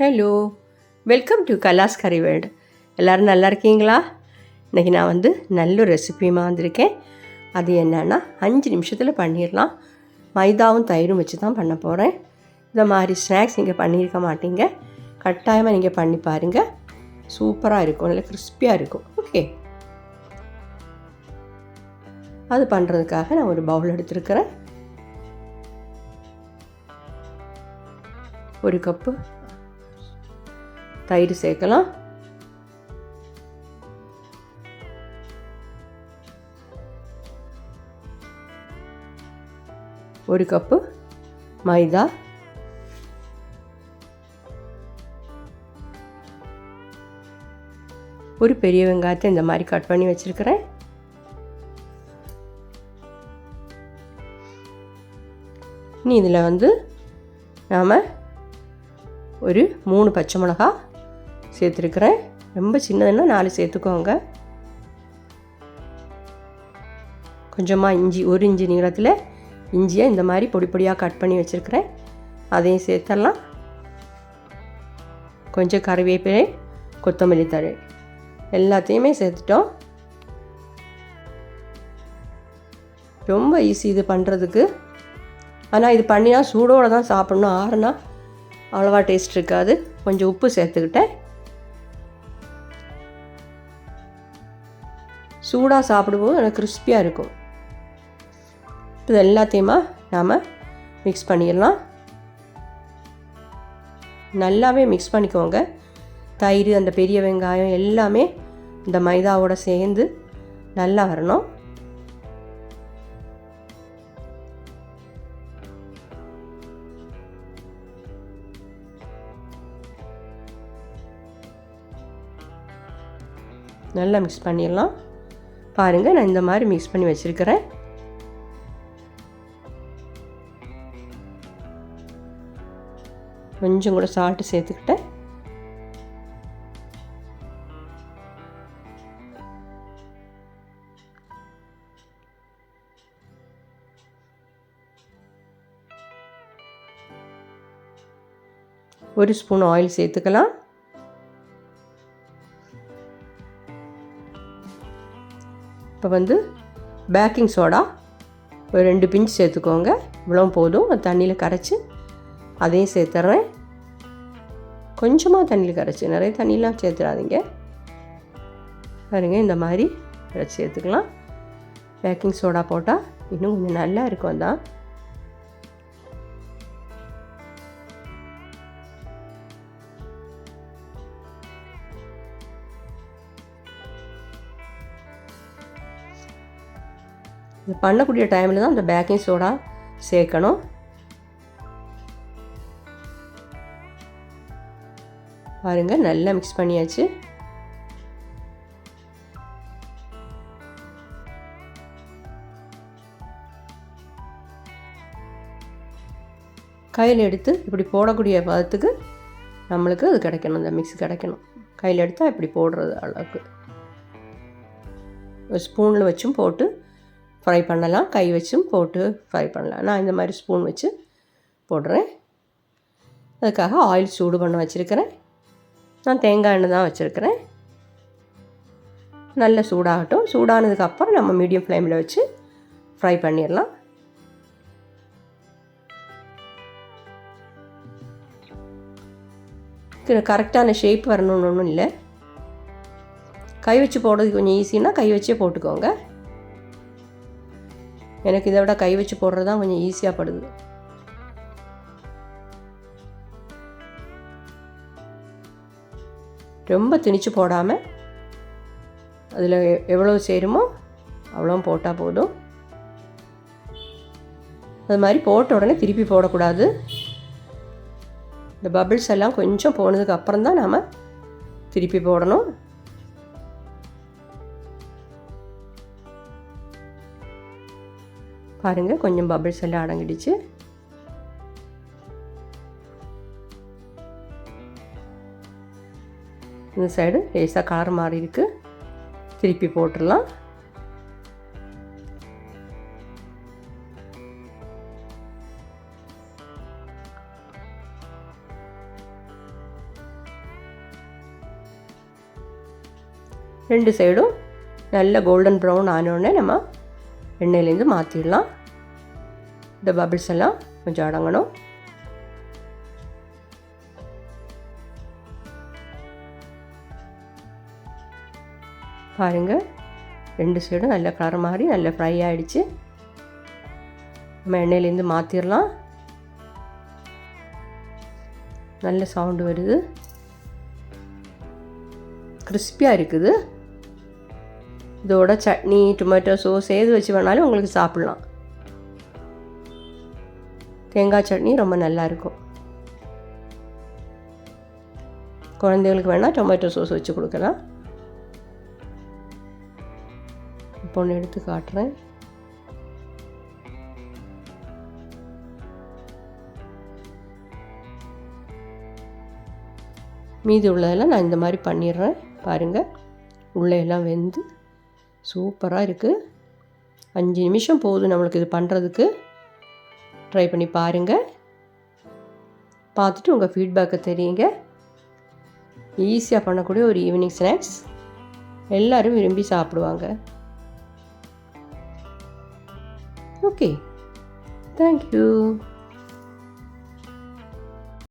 Hello welcome to கலாஸ் கறி world எல்லோரும் நல்லா இருக்கீங்களா? இன்றைக்கி நான் வந்து நல்ல ரெசிபியுமா வந்திருக்கேன் அது என்னன்னா அஞ்சு நிமிஷத்தில் பண்ணிடலாம் மைதாவும் தயிரும் வச்சு தான் பண்ண போகிறேன் இந்த மாதிரி ஸ்நாக்ஸ் நீங்கள் பண்ணியிருக்க மாட்டீங்க. கட்டாயமாக நீங்கள் பண்ணி பாருங்கள் சூப்பராக இருக்கும். நல்லா கிறிஸ்பியாக இருக்கும். ஓகே அது பண்ணுறதுக்காக நான் ஒரு பவுல் எடுத்துருக்கிறேன். ஒரு கப்பு தயிர் சேர்க்கலாம். ஒரு கப்பு மைதா. ஒரு பெரிய வெங்காயத்தை இந்த மாதிரி கட் பண்ணி வச்சுருக்கிறேன். இனி இதில் வந்து நாம் ஒரு மூணு பச்சை மிளகா சேர்த்துருக்குறேன். ரொம்ப சின்னதுன்னா நாலு சேர்த்துக்கோங்க. கொஞ்சமாக இஞ்சி ஒரு இஞ்சி நீளத்தில் இஞ்சியை இந்த மாதிரி பொடி பொடியாக கட் பண்ணி வச்சுருக்கிறேன். அதையும் சேர்த்துடலாம் கொஞ்சம் கருவேப்பிலை கொத்தமல்லி தழை. எல்லாத்தையுமே சேர்த்துட்டோம். ரொம்ப ஈஸி இது பண்ணுறதுக்கு ஆனால் இது பண்ணினா சூடோடு தான் சாப்பிட்ணும். ஆறுனா அவ்வளோவா டேஸ்ட் இருக்காது. கொஞ்சம் உப்பு சேர்த்துக்கிட்டேன். சூடாக சாப்பிடும்போது நல்லா கிறிஸ்பியாக இருக்கும். இது எல்லாத்தையுமா நாம் மிக்ஸ் பண்ணிடலாம். நல்லாவே மிக்ஸ் பண்ணிக்கோங்க. தயிர் அந்த பெரிய வெங்காயம் எல்லாமே இந்த மைதாவோட சேர்ந்து நல்லா வரணும். நல்லா மிக்ஸ் பண்ணிடலாம். பாருங்கள் நான் இந்த மாதிரி மிக்ஸ் பண்ணி வச்சுருக்கிறேன். கொஞ்சம் கூட சால்ட்டு சேர்த்துக்கிட்டேன். ஒரு ஸ்பூன் ஆயில் சேர்த்துக்கலாம். இப்போ வந்து பேக்கிங் சோடா ஒரு ரெண்டு பிஞ்சு சேர்த்துக்கோங்க. இவ்வளோ போதும். தண்ணியில் கரைச்சி அதையும் சேர்த்துட்றேன் கொஞ்சமாக தண்ணியில் கரைச்சி. நிறைய தண்ணியெலாம் சேர்த்துடாதீங்க. பாருங்க இந்த மாதிரி கரைச்சி சேர்த்துக்கலாம். பேக்கிங் சோடா போட்டால் இன்னும் கொஞ்சம் நல்லா இருக்கும் தான் இது பண்ணக்கூடிய டைமில் தான் அந்த பேக்கிங் சோடா சேர்க்கணும். பாருங்கள் நல்லா மிக்ஸ் பண்ணியாச்சு. கையில் எடுத்து இப்படி போடக்கூடிய பதத்துக்கு நம்மளுக்கு அது கிடைக்கணும் இந்த மிக்ஸ் கிடைக்கணும். கையில் எடுத்தால் இப்படி போடுறது அளவுக்கு. ஒரு ஸ்பூனில் வச்சும் போட்டு ஃப்ரை பண்ணலாம். கை வச்சும் போட்டு ஃப்ரை பண்ணலாம். நான் இந்த மாதிரி ஸ்பூன் வச்சு போடுறேன். அதுக்காக ஆயில் சூடு பண்ண வச்சுருக்கிறேன். நான் தேங்காய் எண்ணெய் தான் வச்சுருக்கிறேன். நல்ல சூடாகட்டும். சூடானதுக்கப்புறம் நம்ம மீடியம் ஃப்ளேமில் வச்சு ஃப்ரை பண்ணிடலாம். கரெக்டான ஷேப் வரணும்னு ஒன்றும் இல்லை. கை வச்சு போடுறதுக்கு கொஞ்சம் ஈஸின்னா கை வச்சே போட்டுக்கோங்க. எனக்கு இதை விட கை வச்சு போடுறது தான் கொஞ்சம் ஈஸியாக படுது. ரொம்ப திணிச்சு போடாமல் அதில் எவ்வளோ சேருமோ அவ்வளோ போட்டால் போதும். அது மாதிரி போட்ட உடனே திருப்பி போடக்கூடாது. இந்த பபிள்ஸ் எல்லாம் கொஞ்சம் போனதுக்கு அப்புறம் தான் நாம் திருப்பி போடணும். பாருங்கள் கொஞ்சம் பபிள்ஸ் எல்லாம் அடங்கிடுச்சு. இந்த சைடு லேசாக கலர் மாறி இருக்குது திருப்பி போட்டுடலாம். ரெண்டு சைடும் நல்ல கோல்டன் ப்ரௌன் ஆனோடனே நம்ம எண்ணெயிலேருந்து மாற்றிடலாம் இந்த பபிள்ஸ் எல்லாம் கொஞ்சம் அடங்கணும். பாருங்கள் ரெண்டு சைடும் நல்ல கலர் மாதிரி நல்ல ஃப்ரை ஆகிடுச்சு நம்ம எண்ணெயிலேருந்து மாற்றிடலாம் நல்ல சவுண்டு வருது. கிறிஸ்பியாக இருக்குது. இதோட சட்னி டொமேட்டோ சோஸ் எது வச்சு வேணாலும் உங்களுக்கு சாப்பிட்லாம். தேங்காய் சட்னி ரொம்ப நல்லா இருக்கும். குழந்தைகளுக்கு வேணால் டொமேட்டோ சோஸ் வச்சு கொடுக்கலாம். இப்போ ஒன்று எடுத்து காட்டுறேன். மீதி உள்ளதெல்லாம் நான் இந்த மாதிரி பண்ணிடுறேன். பாருங்கள் உள்ளே எல்லாம் வெந்து சூப்பராக இருக்குது அஞ்சு நிமிஷம் போதும் நம்மளுக்கு இது பண்ணுறதுக்கு ட்ரை பண்ணி பாருங்கள் பார்த்துட்டு உங்கள் ஃபீட்பேக்கை தெரியுங்க. ஈஸியாக பண்ணக்கூடிய ஒரு ஈவினிங் ஸ்நாக்ஸ் எல்லோரும் விரும்பி சாப்பிடுவாங்க. Okay thank you